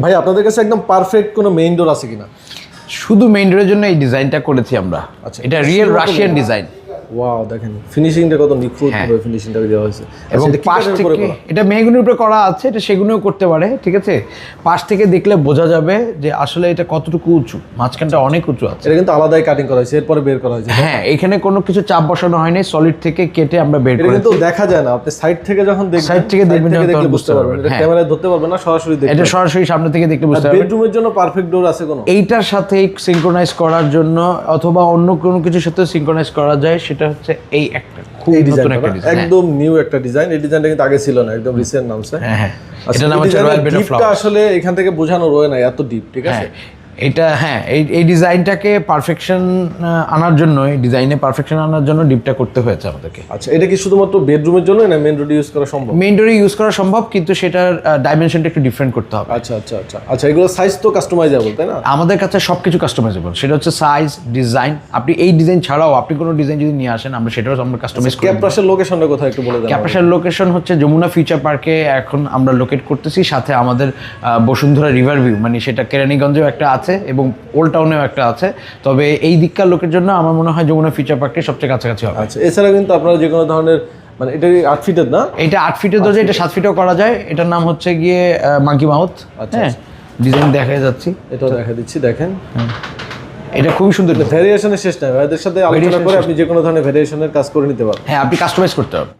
ভাই আপনাদের কাছে একদম পারফেক্ট কোনো মেইন ডোর আছে কিনা? শুধু মেইন ডোরের জন্য এই ডিজাইনটা করেছি আমরা। আচ্ছা, এটা রিয়েল রাশিয়ান ডিজাইন ওয়াও দেখেন ফিনিশিংটা কত নিখুঁত হ্যাঁ। ভাবে ফিনিশিংটা দেওয়া হয়েছে। এবং আচ্ছা, কি পাশ থেকে এটা মেহগুনির উপরে করা আছে এটা সেগুনেও করতে পারে ঠিক আছে? পাশ থেকে দেখলে বোঝা যাবে যে আসলে এটা কতটুকু উঁচু মাঝখানটা অনেক উঁচু আছে। এটা কিন্তু আলাদাই কাটিং করা হয়েছে এরপরে বের করা হয়েছে। হ্যাঁ এখানে কোনো কিছু চাপ বসানো হয়নি সলিড থেকে কেটে আমরা বের করেছি কিন্তু দেখা যায় না আপনি সাইড থেকে যখন দেখবেন Side থেকে দেখবেন তখন বুঝতে পারবেন। এটা হ্যাঁ। ক্যামেরায় ধরতে পারবেন না সরাসরি দেখতে এটা সরাসরি সামনে থেকে দেখলে বুঝতে পারবেন। বেডরুমের জন্য পারফেক্ট ডোর আছে কোনো? এইটার সাথে সিঙ্ক্রোনাইজ করার জন্য অথবা অন্য কোনো কিছুর সাথে সিঙ্ক্রোনাইজ করা যায় সেটা হচ্ছে এই একটা খুব নতুন একটা ডিজাইন একদম নিউ একটা ডিজাইন এই ডিজাইনটা কিন্তু আগে ছিল না একদম রিসেন্ট নামছে। হ্যাঁ হ্যাঁ। এটা নাম হচ্ছে রয়্যাল বেড অফ আসলে এখান থেকে বোঝানো রয়ে না এত ডিপ ঠিক আছে? হ্যাঁ। এটা হ্যাঁ এই এই ডিজাইনটাকে পারফেকশন আনার জন্য এই ডিজাইনে পারফেকশন আনার জন্য ডিপটা করতে হয়েছে আমাদেরকে। আচ্ছা এটা কি শুধুমাত্র বেডরুমের জন্য না মেন রোড ইউজ করা সম্ভব? মেইন ডোরে ইউজ করা সম্ভব কিন্তু সেটার ডাইমেনশনটা একটু ডিফারেন্ট করতে হবে। আচ্ছা আচ্ছা আচ্ছা। আচ্ছা এগুলো সাইজ তো কাস্টমাইজেবল তাই না? আমাদের কাছে সব কিছু কাস্টমাইজেবল সেটা হচ্ছে সাইজ ডিজাইন আপনি এই ডিজাইন ছাড়াও আপনি কোনো ডিজাইন যদি নিয়ে আসেন আমরা সেটাও আমরা কাস্টমাইজ করি ক্যাপ্রাসের লোকেশনটা কোথায় একটু বলে দেন ক্যাপাসার লোকেশন হচ্ছে যমুনা ফিউচার পার্কে এখন আমরা লোকেট করতেছি সাথে আমাদের বসুন্ধরা রিভার ভিউ মানে সেটা কেরানীগঞ্জেও একটা আছে এবং ওল্ড টাউনেও একটা আছে। তবে এই দিককার লোকের জন্য আমার মনে হয় যমুনা ফিচার পার্কটি সবচেয়ে কাছাকাছি হবে। আচ্ছা এছাড়া কিন্তু আপনারা যে কোনো ধরনের মানে এটা আট ফিটের না? এটা আট ফিটের দরজা এটা সাত ফিটও করা যায়। এটার নাম হচ্ছে গিয়ে মাঙ্কি মাউথ আচ্ছা, হ্যাঁ ডিজাইন দেখা যাচ্ছি। এটাও দেখা দিচ্ছি দেখেন। এটা খুবই সুন্দর। ভ্যারিয়েশনের শেষ নাই। এদের সাথে আলোচনা করে আপনি যে কোনো ধরনের ভ্যারিয়েশনের কাজ করে নিতে পারবেন। হ্যাঁ আপনি কাস্টমাইজ করতে পারবেন